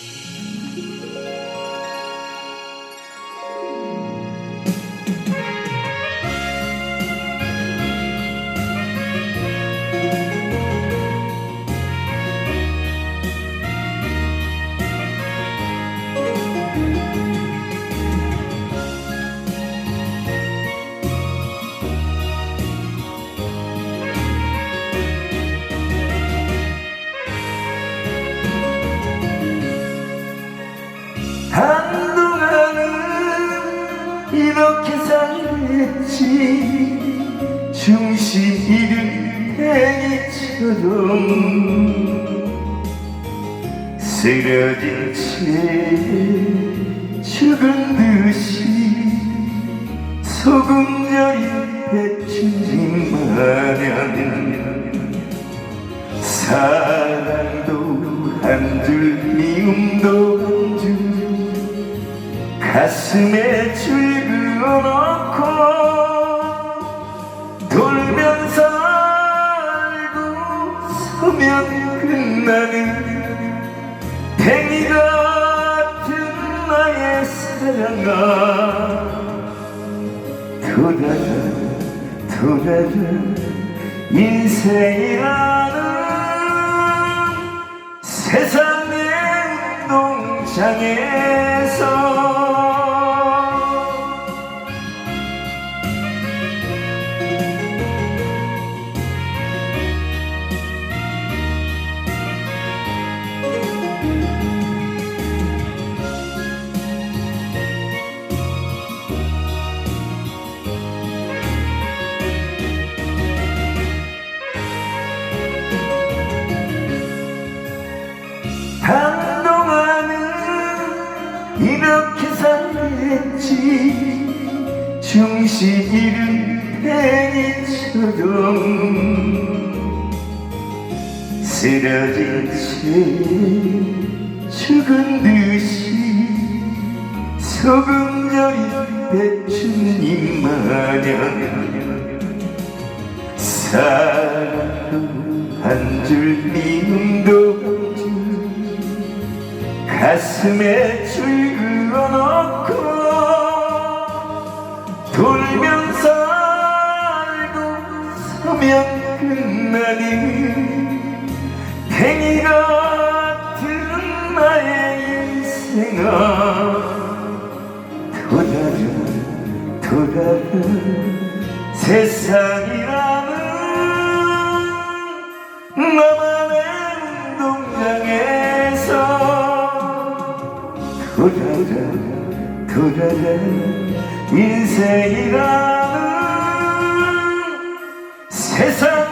한 이렇게 살겠지. 중심 잃은 행이처럼 쓰러진 채 죽은 듯이 소금 절인 배춘진 마냥 사랑도 한 줄 미움도 한 줄 가슴에 줄 그어놓고 돌면서 알고 서면 끝나는 팽이 같은 나의 사랑아 돌아라 돌아라 인생이라는 세상의 운동장에서 살겠지. 중심 잃은 팽이처럼 쓰러진 채 죽은 듯이 소금 절인 배추님 마냥 사랑도 한줄 미움도 한줄 가슴에 줄 그어놓고 돌아라 세상이라는 나만의 운동장에서 돌아라 돌아라 인생이라는 세상